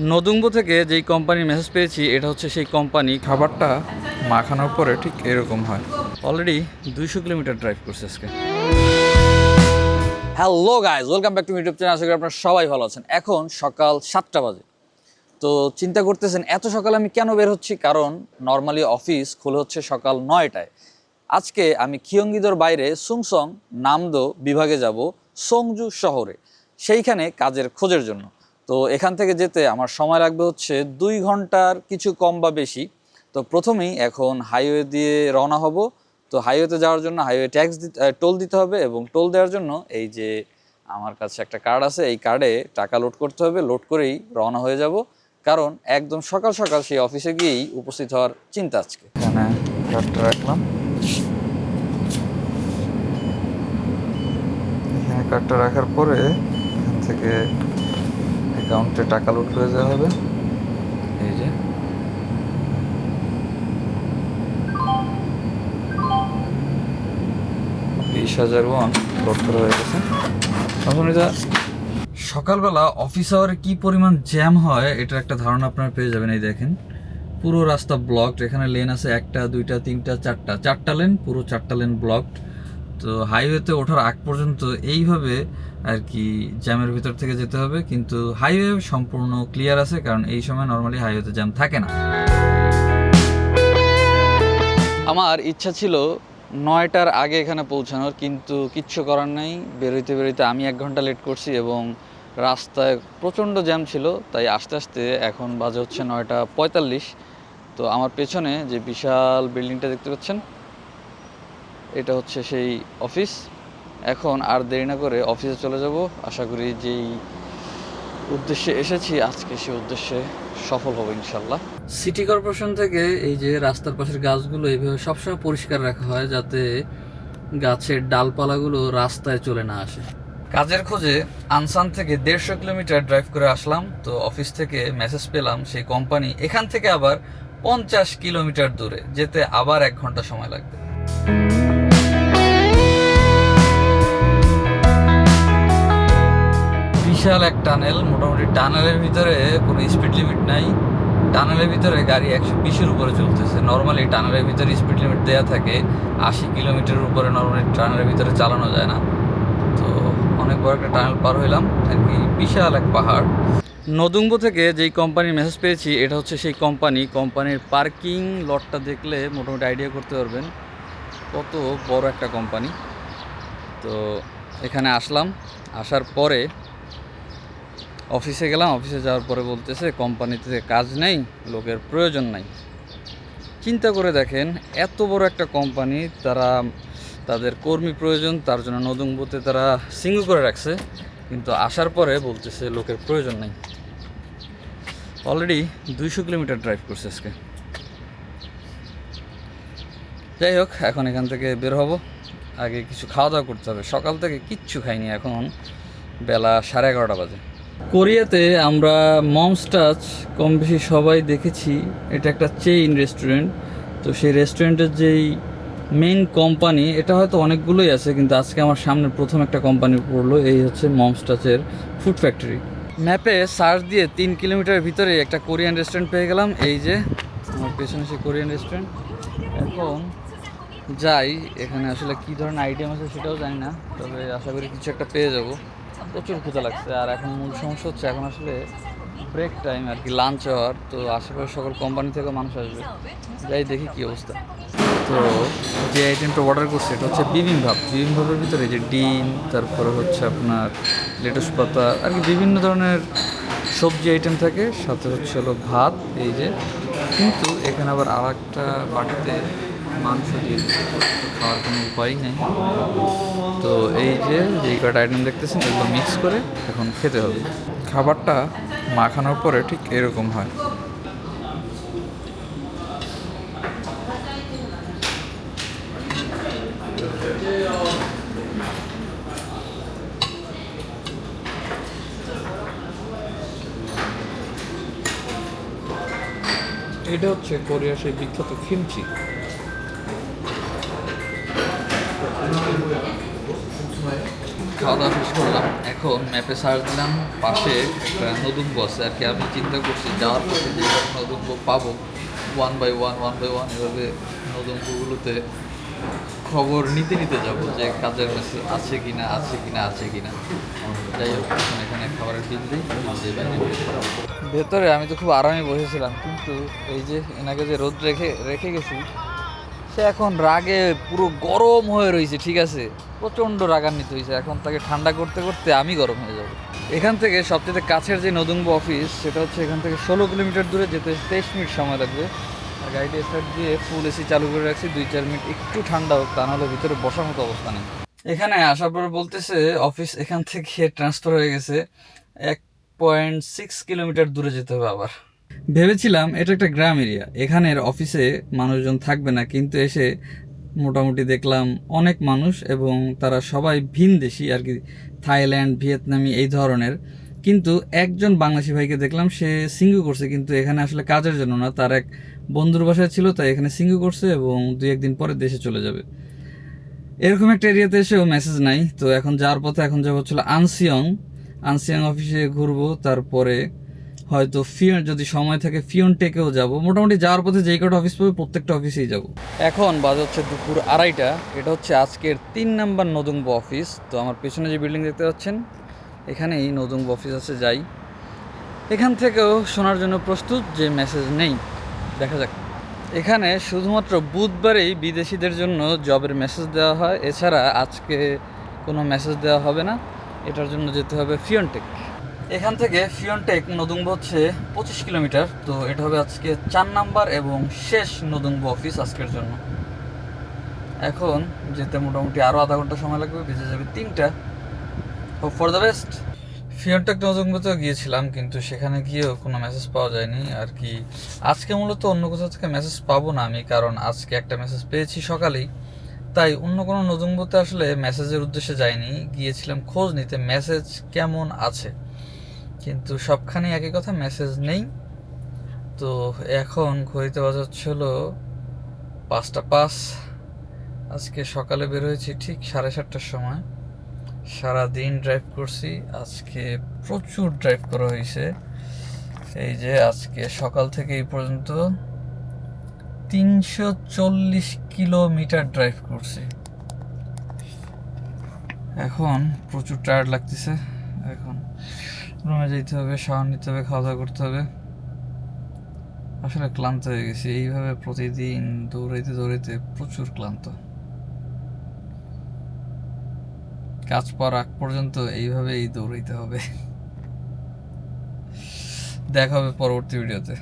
নদুম্ব থেকে যেই কোম্পানির মেসেজ পেয়েছি, এটা হচ্ছে সেই কোম্পানি খাবারটা মাখানোর পরে ঠিক এরকম হয়। অলরেডি দুইশো কিলোমিটার ড্রাইভ করছে আজকে। Hello guys welcome back to YouTube channel আশা করি আপনারা সবাই ভালো আছেন। এখন সকাল সাতটা বাজে। তো চিন্তা করতেছেন, এত সকালে আমি কেন বের হচ্ছি? কারণ নর্মালি অফিস খুলে হচ্ছে সকাল নয়টায়। আজকে আমি খিয়ঙ্গিদর বাইরে সুংসং নামদো বিভাগে যাব, সোংজু শহরে। সেইখানে কাজের খোঁজের জন্য। তো এখান থেকে যেতে আমার সময় লাগবে হচ্ছে দুই ঘণ্টার কিছু কম বা বেশি। তো প্রথমেই এখন হাইওয়ে দিয়ে রওনা হব। তো হাইওয়েতে যাওয়ার জন্য হাইওয়ে ট্যাক্স টোল দিতে হবে এবং টোল দেওয়ার জন্য এই যে আমার কাছে একটা কার্ড আছে, এই কার্ডে টাকা লোড করতে হবে। লোড করেই রওনা হয়ে যাব। কারণ একদম সকাল সকাল সেই অফিসে গিয়েই উপস্থিত হওয়ার চিন্তা আজকে। এখানে কার্ডটা রাখলাম। এখানে কার্ডটা রাখার পরে এখান থেকে অ্যাকাউন্টে টাকা লোড করে দেওয়া হবে। এই যে। বিশ হাজার ওয়ান লোড করা হয়ে গেছে। এটা। সকালবেলা অফিস আওয়ারে কি পরিমাণ জ্যাম হয় এটার একটা ধারণা আপনারা পেয়ে যাবেন, এই দেখেন। পুরো রাস্তা ব্লকড এখানে লেন আছে একটা, দুইটা, তিনটা, চারটা। চারটা লেন পুরো চারটা লেন ব্লকড তো হাইওয়েতে ওঠার আগ পর্যন্ত এইভাবে আর কি জ্যামের ভিতর থেকে যেতে হবে। কিন্তু হাইওয়ে সম্পূর্ণ ক্লিয়ার আছে, কারণ এই সময় নর্মালি হাইওয়েতে জ্যাম থাকে না। আমার ইচ্ছা ছিল নয়টার আগে এখানে পৌঁছানোর, কিন্তু কিচ্ছু করার নেই। বেরোইতে বেরোইতে আমি এক ঘণ্টা লেট করছি এবং রাস্তায় প্রচণ্ড জ্যাম ছিল, তাই আস্তে আস্তে এখন বাজে হচ্ছে নয়টা পঁয়তাল্লিশ। তো আমার পেছনে যে বিশাল বিল্ডিংটা দেখতে পাচ্ছেন এটা হচ্ছে সেই অফিস। এখন আর দেরি না করে অফিসে চলে যাব। আশা করি যেই উদ্দেশ্যে এসেছি, আজকে সেই উদ্দেশ্যে সফল হব ইনশাল্লাহ সিটি কর্পোরেশন থেকে এই যে রাস্তার পাশের গাছগুলো এইভাবে সবসময় পরিষ্কার রাখা হয় যাতে গাছের ডালপালাগুলো রাস্তায় চলে না আসে। কাজের খোঁজে আনসান থেকে দেড়শো কিলোমিটার ড্রাইভ করে আসলাম। তো অফিস থেকে মেসেজ পেলাম সেই কোম্পানি এখান থেকে আবার পঞ্চাশ কিলোমিটার দূরে, যেতে আবার এক ঘণ্টা সময় লাগবে। বিশাল এক টানেল, মোটামুটি টানেলের ভিতরে কোনো স্পিড লিমিট নাই। টানেলের ভিতরে গাড়ি একশো বিশের উপরে চলতেছে। নর্মালি টানেলের ভিতরে স্পিড লিমিট দেওয়া থাকে। আশি কিলোমিটারের উপরে নর্মালি টানেলের ভিতরে চালানো যায় না। তো অনেক বড় একটা টানেল পার হইলাম। আর কি বিশাল এক পাহাড়। নদুম্ব থেকে যেই কোম্পানির মেসেজ পেয়েছি, এটা হচ্ছে সেই কোম্পানি কোম্পানির পার্কিং লটটা দেখলে মোটামুটি আইডিয়া করতে পারবেন কত বড় একটা কোম্পানি তো এখানে আসলাম। আসার পরে অফিসে গেলাম, অফিসে যাওয়ার পরে বলতেছে, কোম্পানিতে কাজ নেই, লোকের প্রয়োজন নাই। চিন্তা করে দেখেন, এত বড় একটা কোম্পানি, তারা তাদের কর্মী প্রয়োজন, তার জন্য নদুম্বতে তারা সিঙ্গু করে রাখছে, কিন্তু আসার পরে বলতেছে, লোকের প্রয়োজন নাই। অলরেডি দুইশো কিলোমিটার ড্রাইভ করছে আজকে। যাই হোক, এখন এখান থেকে বের হব। আগে কিছু খাওয়া দাওয়া করতে হবে। সকাল থেকে কিচ্ছু খাইনি এখন। বেলা সাড়ে এগারোটা বাজে। কোরিয়াতে আমরা মমস টাচ কম বেশি সবাই দেখেছি। এটা একটা চেইন রেস্টুরেন্ট। তো সেই রেস্টুরেন্টের যেই মেইন কোম্পানি, এটা হয়তো অনেকগুলোই আছে, কিন্তু আজকে আমার সামনে প্রথম একটা কোম্পানি পড়ল, এই হচ্ছে মমস টাচের ফুড ফ্যাক্টরি। ম্যাপে সার্চ দিয়ে তিন কিলোমিটার ভিতরে একটা কোরিয়ান রেস্টুরেন্ট পেয়ে গেলাম। এই যে, আমার পেছনে সেই কোরিয়ান রেস্টুরেন্ট। এখন যাই, এখানে আসলে কী ধরনের আইটেম আছে সেটাও জানি না, তবে আশা করি কিছু একটা পেয়ে যাব। প্রচুর ক্ষুধা লাগছে। আর এখন মূল সমস্যা হচ্ছে, এখন আসলে ব্রেক টাইম আর কি লাঞ্চ হওয়ার তো আশেপাশে সকল কোম্পানি থেকে মানুষ আসবে। যাই দেখি কী অবস্থা। তো যে আইটেমটা অর্ডার করছে, এটা হচ্ছে বিবিম ভাব। বিবিম ভাবের ভিতরে যে ডিম, তারপরে হচ্ছে আপনার লেটুস পাতা, আর কি বিভিন্ন ধরনের সবজি আইটেম থাকে। সাথে হচ্ছে হলো ভাত, এই যে। কিন্তু এখানে আবার আর একটা বাটিতে মাংস দিয়ে খাওয়ার কোনো উপায় নেই। তো এই যে, যেই কটা আইটেম দেখতেছেন, এগুলো মিক্স করে এখন খেতে হবে। খাবারটা মাখানোর পরে ঠিক এরকম হয়। এটা হচ্ছে কোরিয়ার সেই বিখ্যাত খিমচি। খাওয়া দাওয়া শেষ করলাম। এখন ম্যাপে সার্চ দিলাম, পাশে একটা নতুন বস আর কি আমি চিন্তা করছি, যাওয়ার পথে যে নতুন পাবো one by one one by one এভাবে নতুন গুলোতে খবর নিতে নিতে যাব যে কাজের মেসেজ আছে কি না আছে কি না আছে কি না যাই হোক, এখন খাবারের বিল দিই হব। ভেতরে আমি তো খুব আরামে বসেছিলাম, কিন্তু এই যে এনাকে যে রোদ রেখে রেখে গেছি সে এখন রাগে পুরো গরম হয়ে রয়েছে ঠিক আছে? প্রচণ্ড রাগান্বিত হয়েছে এখন তাকে ঠান্ডা করতে করতে আমি গরম হয়ে যাব। এখান থেকে সবচেয়ে কাছের যে নদুম্ব অফিস, সেটা হচ্ছে এখান থেকে ষোলো কিলোমিটার দূরে যেতে তেইশ মিনিট সময় লাগবে। আর গাড়িটি স্টার্ট দিয়ে ফুল এসি চালু করে রাখছি, দুই চার মিনিট একটু ঠান্ডা হোক, তা নাহলে ভিতরে বসার মতো অবস্থা নেই। এখানে আসার পর বলতেছে, অফিস এখান থেকে ট্রান্সফার হয়ে গেছে। এক পয়েন্ট সিক্স কিলোমিটার দূরে যেতে হবে আবার। ভেবেছিলাম এটা একটা গ্রাম এরিয়া। এখানের অফিসে মানুষজন থাকবে না, কিন্তু এসে মোটামুটি দেখলাম অনেক মানুষ এবং তারা সবাই ভিনদেশি আর কি, থাইল্যান্ড, ভিয়েতনামি এই ধরনের। কিন্তু একজন বাংলাদেশি ভাইকে দেখলাম, সে সিঙ্গু করছে, কিন্তু এখানে আসলে কাজের জন্য না। তার এক বন্ধুর বাসায় ছিল, তাই এখানে সিঙ্গু করছে এবং দুই একদিন পরে দেশে চলে যাবে। এরকম একটা এরিয়াতে এসেও মেসেজ নাই। তো এখন যাওয়ার পথে এখন যাব হচ্ছিল আনসিয়ং আনসিয়ং অফিসে ঘুরবো, তারপরে হয়তো ফিয়ন যদি সময় থাকে ফিয়ন টেকেও যাব। মোটামুটি যাওয়ার পথে যেই কটা অফিস পাবে, প্রত্যেকটা অফিসেই যাব। এখন বাজে হচ্ছে দুপুর আড়াইটা। এটা হচ্ছে আজকের তিন নাম্বার নদুম্ব অফিস তো আমার পেছনে যে বিল্ডিং দেখতে পাচ্ছেন, এখানেই নদুম্ব অফিস আছে, যাই। এখান থেকেও শোনার জন্য প্রস্তুত, যে মেসেজ নেই। দেখা যাক। এখানে শুধুমাত্র বুধবারেই বিদেশিদের জন্য জবের মেসেজ দেওয়া হয়। এছাড়া আজকে কোনো মেসেজ দেওয়া হবে না। এটার জন্য যেতে হবে ফিয়নটেক এখান থেকে ফিয়নটেক নদুম্ব হচ্ছে পঁচিশ কিলোমিটার। তো এটা হবে আজকে চার নাম্বার এবং শেষ নদুম্ব অফিস আজকের জন্য। এখন যেতে মোটামুটি আরও আধা ঘণ্টা সময় লাগবে বেঁচে যাবে তিনটা। হোপ ফর দ্য বেস্ট ফিয়নটেক নজঙ্গতেও গিয়েছিলাম, কিন্তু সেখানে গিয়েও কোনো মেসেজ পাওয়া যায়নি। আর কি, আজকে মূলত অন্য কোথাও থেকে মেসেজ পাবো না আমি, কারণ আজকে একটা মেসেজ পেয়েছি সকালেই। তাই অন্য কোনো নজঙ্গতে আসলে মেসেজের উদ্দেশ্যে যাইনি। গিয়েছিলাম খোঁজ নিতে মেসেজ কেমন আছে? কিন্তু সবখানেই একই কথা মেসেজ নেই। তো এখন ঘড়িতে বাজাচ্ছিল পাঁচটা পাঁচ। আজকে সকালে বের হয়েছি ঠিক সাড়ে সাতটার সময়। সারা দিন ড্রাইভ করছি, আজকে প্রচুর ড্রাইভ করা হয়েছে। এই যে আজকে সকাল থেকে এই পর্যন্ত তিনশো চল্লিশ কিলোমিটার ড্রাইভ করছি। এখন প্রচুর টায়ার্ড লাগতেছে, এখন রুমে যেতে হবে, শাওয়ার নিতে হবে খাওয়া দাওয়া করতে হবে। আসলে ক্লান্ত হয়ে গেছি। এইভাবে প্রতিদিন দৌড়াইতে দৌড়াইতে প্রচুর ক্লান্ত। কাজ পাওয়ার আগ পর্যন্ত এইভাবেই দৌড়াইতে হবে। দেখা হবে পরবর্তী ভিডিওতে।